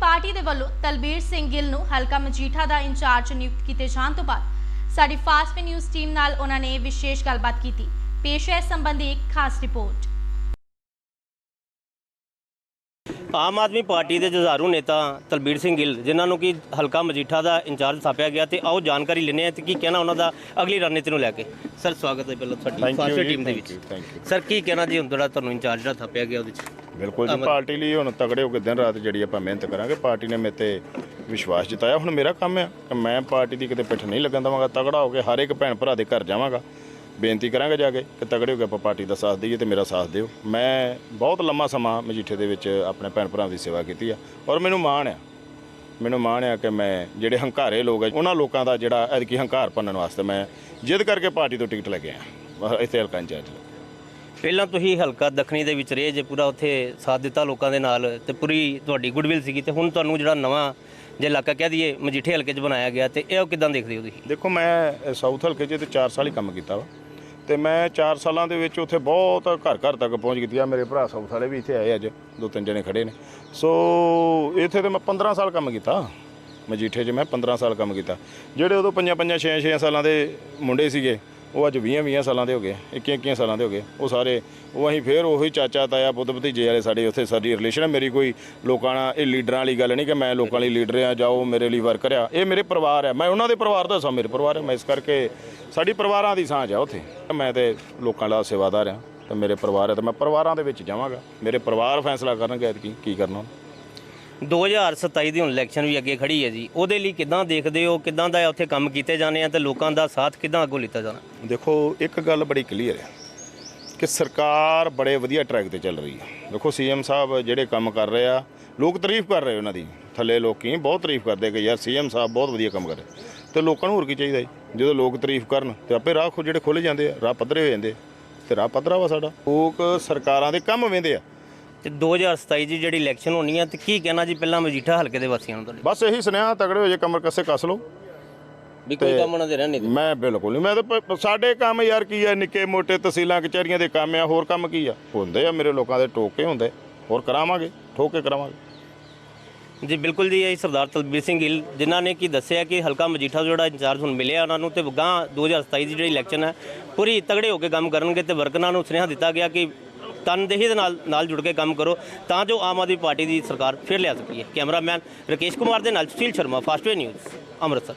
Party ਦੇ ਵੱਲੋਂ ਤਲਬੀਰ ਸਿੰਘ ਗਿੱਲ ਨੂੰ ਹਲਕਾ ਮਜੀਠਾ ਦਾ ਇੰਚਾਰਜ ਨਿਯੁਕਤ ਕੀਤੇ ਜਾਣ ਤੋਂ ਬਾਅਦ ਸਾਡੀ ਫਾਸਟ ਨਿਊਜ਼ ਟੀਮ ਨਾਲ ਉਹਨਾਂ ਨੇ ਵਿਸ਼ੇਸ਼ ਗੱਲਬਾਤ ਕੀਤੀ। ਪੇਸ਼ ਹੈ ਸੰਬੰਧੀ ਇੱਕ ਖਾਸ ਰਿਪੋਰਟ। ਆਮ ਆਦਮੀ ਪਾਰਟੀ ਦੇ ਜੁਝਾਰੂ ਨੇਤਾ ਤਲਬੀਰ ਸਿੰਘ ਗਿੱਲ ਜਿਨ੍ਹਾਂ ਨੂੰ ਕਿ ਹਲਕਾ ਮਜੀਠਾ ਦਾ ਇੰਚਾਰਜ ਥਾਪਿਆ ਗਿਆ ਤੇ ਆਓ ਜਾਣਕਾਰੀ ਲੈਂਦੇ ਹਾਂ ਤੇ ਕੀ ਕਹਿਣਾ ਉਹਨਾਂ ਦਾ ਅਗਲੀ ਰਣਨੀਤੀ ਨੂੰ ਲੈ ਕੇ। ਸਰ ਸਵਾਗਤ ਹੈ ਪਹਿਲਾਂ ਤੁਹਾਡੀ ਫਾਸਟ ਜੀ, ਟੀਮ ਦੇ ਵਿੱਚ। ਸਰ ਕੀ ਕਹਿਣਾ ਜੀ ਹੁਣ ਜਿਹੜਾ ਤੁਹਾਨੂੰ ਇੰਚਾਰਜ ਜਿਹੜਾ ਥਾਪਿਆ ਗਿਆ ਉਹਦੇ ਵਿੱਚ। ਬਿਲਕੁਲ ਜੀ। ਪਾਰਟੀ ਲਈ ਹੁਣ ਤਗੜੇ ਹੋ ਕੇ ਦਿਨ ਰਾਤ ਜਿਹੜੀ ਆਪਾਂ ਮਿਹਨਤ ਕਰਾਂਗੇ ਪਾਰਟੀ ਨੇ ਮੇਰੇ ਤੇ ਵਿਸ਼ਵਾਸ ਜਤਾਇਆ। ਹੁਣ ਮੇਰਾ ਕੰਮ ਹੈ ਕਿ ਮੈਂ ਪਾਰਟੀ ਦੀ ਕਿਤੇ ਪਿੱਠ ਨਹੀਂ ਲੱਗਣ ਦੇਵਾਂਗਾ ਤਗੜਾ ਹੋ ਕੇ ਹਰ ਇੱਕ ਭੈਣ ਭਰਾ ਦੇ ਘਰ ਜਾਵਾਂਗਾ। ਬੇਨਤੀ ਕਰਾਂਗੇ ਜਾ ਕੇ ਕਿ ਤਗੜੇ ਹੋ ਕੇ ਆਪਾਂ ਪਾਰਟੀ ਦਾ ਸਾਥ ਦਈਏ ਤੇ ਮੇਰਾ ਸਾਥ ਦਿਓ। ਮੈਂ ਬਹੁਤ ਲੰਮਾ ਸਮਾਂ ਮਜੀਠੇ ਦੇ ਵਿੱਚ ਆਪਣੇ ਭੈਣ ਭਰਾਵਾਂ ਦੀ ਸੇਵਾ ਕੀਤੀ ਆ ਔਰ ਮੈਨੂੰ ਮਾਣ ਆ। ਮੈਨੂੰ ਮਾਣ ਆ ਕਿ ਮੈਂ ਜਿਹੜੇ ਹੰਕਾਰੇ ਲੋਕ ਆ ਉਹਨਾਂ ਲੋਕਾਂ ਦਾ ਜਿਹੜਾ ਐਤਕੀ ਹੰਕਾਰ ਭੰਨਣ ਵਾਸਤੇ ਮੈਂ ਜਿੱਦ ਕਰਕੇ ਪਾਰਟੀ ਤੋਂ ਟਿਕਟ ਲੈ ਕੇ ਆਇਆ। ਇੱਥੇ ਹਲਕਾ ਇੰਚਾਰਜ। ਪਹਿਲਾਂ ਤੁਸੀਂ ਹਲਕਾ ਦੱਖਣੀ ਦੇ ਵਿੱਚ ਰਹੇ, ਜੇ ਪੂਰਾ ਉੱਥੇ ਸਾਥ ਦਿੱਤਾ ਲੋਕਾਂ ਦੇ ਨਾਲ ਤੇ ਪੂਰੀ ਤੁਹਾਡੀ ਗੁੱਡਵਿਲ ਸੀਗੀ ਤੇ ਹੁਣ ਤੁਹਾਨੂੰ ਜਿਹੜਾ ਨਵਾਂ ਜੇ ਇਲਾਕਾ ਕਹਿ ਦਈਏ, ਮਜੀਠੇ ਹਲਕੇ 'ਚ ਬਣਾਇਆ ਗਿਆ ਤੇ ਇਹ ਕਿਦਾਂ ਦੇਖਦੇ ਹੋ ਤੁਸੀਂ? ਦੇਖੋ, ਮੈਂ ਸਾਊਥ ਹਲਕੇ 'ਚ ਤੇ 4 ਸਾਲ ਹੀ ਕੰਮ ਕੀਤਾ ਵਾ ਤੇ ਮੈਂ 4 ਸਾਲਾਂ ਦੇ ਵਿੱਚ ਉੱਥੇ ਬਹੁਤ ਘਰ ਘਰ ਤੱਕ ਪਹੁੰਚ ਕੀਤੀ ਆ। ਮੇਰੇ ਭਰਾ ਸਾਊਥ ਵਾਲੇ ਵੀ ਇੱਥੇ ਆਏ ਅੱਜ, ਦੋ ਤਿੰਨ ਜਣੇ ਖੜੇ ਨੇ। ਸੋ ਇੱਥੇ ਤੇ ਮੈਂ 15 ਸਾਲ ਕੰਮ ਕੀਤਾ, ਮਜੀਠੇ 'ਚ ਮੈਂ 15 ਸਾਲ ਕੰਮ ਕੀਤਾ। ਜਿਹੜੇ ਉਦੋਂ ਪੰਜਾਂ ਪੰਜਾਂ ਛੇ ਛੇ ਸਾਲਾਂ ਦੇ ਮੁੰਡੇ ਸੀਗੇ ਉਹ ਅੱਜ 20 20 ਸਾਲਾਂ ਦੇ ਹੋ ਗਏ 21 21 ਸਾਲਾਂ ਦੇ ਹੋ ਗਏ। ਉਹ ਸਾਰੇ, ਉਹ ਅਸੀਂ ਫੇਰ ਉਹੀ ਚਾਚਾ ਤਾਇਆ ਪੁੱਤ ਭਤੀਜੇ ਵਾਲੇ ਸਾਡੇ ਉੱਥੇ ਸਾਡੀ ਰਿਲੇਸ਼ਨ ਹੈ ਮੇਰੀ ਕੋਈ ਲੋਕਾਂ ਨਾਲ, ਇਹ ਲੀਡਰਾਂ ਵਾਲੀ ਗੱਲ ਨਹੀਂ ਕਿ ਮੈਂ ਲੋਕਾਂ ਲਈ ਲੀਡਰ ਆ ਜਾਓ ਮੇਰੇ ਲਈ ਵਰਕਰ ਆ। ਇਹ ਮੇਰੇ ਪਰਿਵਾਰ ਹੈ ਮੈਂ ਉਹਨਾਂ ਦੇ ਪਰਿਵਾਰ ਦਾ ਸਾਂ, ਮੇਰੇ ਪਰਿਵਾਰ ਹੈ ਮੈਂ ਇਸ ਕਰਕੇ ਸਾਡੀ ਪਰਿਵਾਰਾਂ ਦੀ ਸਾਂਝ ਆ ਉੱਥੇ। ਮੈਂ ਤੇ ਲੋਕਾਂ ਦਾ ਸੇਵਾਦਾਰ ਆ ਤੇ ਮੇਰੇ ਪਰਿਵਾਰ ਹੈ ਤੇ ਮੈਂ ਪਰਿਵਾਰਾਂ ਦੇ ਵਿੱਚ ਜਾਵਾਂਗਾ। ਮੇਰੇ ਪਰਿਵਾਰ ਫੈਸਲਾ ਕਰਨਗੇ ਕੀ ਕਰਨਾ 2027 ਦੀ ਹੁਣ ਇਲੈਕਸ਼ਨ ਵੀ ਅੱਗੇ ਖੜੀ ਹੈ ਜੀ। ਉਹਦੇ ਲਈ ਕਿਦਾਂ ਦੇਖਦੇ ਹੋ, ਕਿਦਾਂ ਦਾ ਉੱਥੇ ਕੰਮ ਕੀਤੇ ਜਾਣੇ ਆ ਤੇ ਲੋਕਾਂ ਦਾ ਸਾਥ ਕਿਦਾਂ ਅੱਗੋਂ ਲਿੱਤਾ ਜਾਣਾ? ਦੇਖੋ, ਇੱਕ ਗੱਲ ਬੜੀ ਕਲੀਅਰ ਹੈ ਕਿ ਸਰਕਾਰ ਬੜੇ ਵਧੀਆ ਟਰੈਕ ਤੇ ਚੱਲ ਰਹੀ ਹੈ। ਦੇਖੋ ਸੀਐਮ ਸਾਹਿਬ ਜਿਹੜੇ ਕੰਮ ਕਰ ਰਹੇ ਆ, ਲੋਕ ਤਾਰੀਫ ਕਰ ਰਹੇ ਉਹਨਾਂ ਦੀ। ਥੱਲੇ ਲੋਕੀ ਬਹੁਤ ਤਾਰੀਫ ਕਰਦੇ ਕਿ ਯਾਰ ਸੀਐਮ ਸਾਹਿਬ ਬਹੁਤ ਵਧੀਆ ਕੰਮ ਕਰ ਰਹੇ। ਤੇ ਲੋਕਾਂ ਨੂੰ ਹੋਰ ਕੀ ਚਾਹੀਦਾ ਜੀ? ਜਦੋਂ ਲੋਕ ਤਾਰੀਫ ਕਰਨ ਤੇ ਆਪੇ ਰਾਹ ਜਿਹੜੇ ਖੁੱਲ ਜਾਂਦੇ ਆ, ਰਾਹ ਪੱਧਰੇ ਹੋ ਜਾਂਦੇ ਤੇ ਰਾਹ ਪੱਧਰਾ ਵਾ ਸਾਡਾ। ਲੋਕ ਸਰਕਾਰਾਂ ਦੇ ਕੰਮ ਵੇਂਦੇ ਆ। ਤੇ 2027 ਦੀ ਜਿਹੜੀ ਇਲੈਕਸ਼ਨ ਹੋਣੀ ਆ ਤੇ ਕੀ ਕਹਿਣਾ ਜੀ ਪਹਿਲਾਂ ਮਜੀਠਾ ਹਲਕੇ ਦੇ ਵਾਸੀਆਂ ਨੂੰ ਤੁਹਾਡੇ? ਬਸ ਇਹੀ ਸੁਨੇਹਾ ਤਗੜੇ ਹੋ ਜੇ ਕਮਰ ਕੱਸੇ ਕੱਸ ਲਓ। ਵੀ ਕੋਈ ਕੰਮ ਉਹਨਾਂ ਦੇ ਰਹਿਣੇ ਦੇ ਮੈਂ ਬਿਲਕੁਲ ਨਹੀਂ ਮੈਂ ਤਾਂ ਪ- ਸਾਡੇ ਕੰਮ ਯਾਰ ਕੀ ਆ ਨਿੱਕੇ ਮੋਟੇ ਤਹਿਸੀਲਾਂ ਕਚਹਿਰੀਆਂ ਦੇ ਕੰਮ ਆ ਹੋਰ ਕੰਮ ਕੀ ਆ? ਹੁੰਦੇ ਆ ਮੇਰੇ ਲੋਕਾਂ ਦੇ ਟੋਕੇ ਹੁੰਦੇ ਹੋਰ ਕਰਾਵਾਂਗੇ ਠੋਕ ਕਰਾਵਾਂਗੇ। ਜੀ ਬਿਲਕੁਲ ਜੀ ਇਹ ਸਰਦਾਰ ਤਲਬੀਰ ਸਿੰਘ ਗਿੱਲ ਜਿਨ੍ਹਾਂ ਨੇ ਕੀ ਦੱਸਿਆ ਕਿ ਹਲਕਾ ਮਜੀਠਾ ਜਿਹੜਾ ਇੰਚਾਰਜ ਹੁਣ ਮਿਲਿਆ ਉਹਨਾਂ ਨੂੰ ਤੇ ਗਾਂ 2027 ਦੀ ਜਿਹੜੀ ਇਲੈਕਸ਼ਨ ਹੈ ਪੂਰੀ ਤਗੜੇ ਹੋ ਕੇ ਕੰਮ ਕਰਨਗੇ ਤੇ ਵਰਕਰਾਂ ਨੂੰ ਸੁਨੇਹਾ ਦਿੱਤਾ ਗਿਆ ਕਿ ਤਨਦੇਹੀ ਦੇ ਨਾਲ ਨਾਲ ਜੁੜ ਕੇ ਕੰਮ ਕਰੋ, ਤਾਂ ਜੋ ਆਮ ਆਦਮੀ ਪਾਰਟੀ ਦੀ ਸਰਕਾਰ ਫਿਰ ਲਿਆ ਸਕੀਏ। ਕੈਮਰਾਮੈਨ ਰਕੇਸ਼ ਕੁਮਾਰ ਦੇ ਨਾਲ ਸੁਸ਼ੀਲ ਸ਼ਰਮਾ ਫਾਸਟਵੇ ਨਿਊਜ਼, ਅੰਮ੍ਰਿਤਸਰ।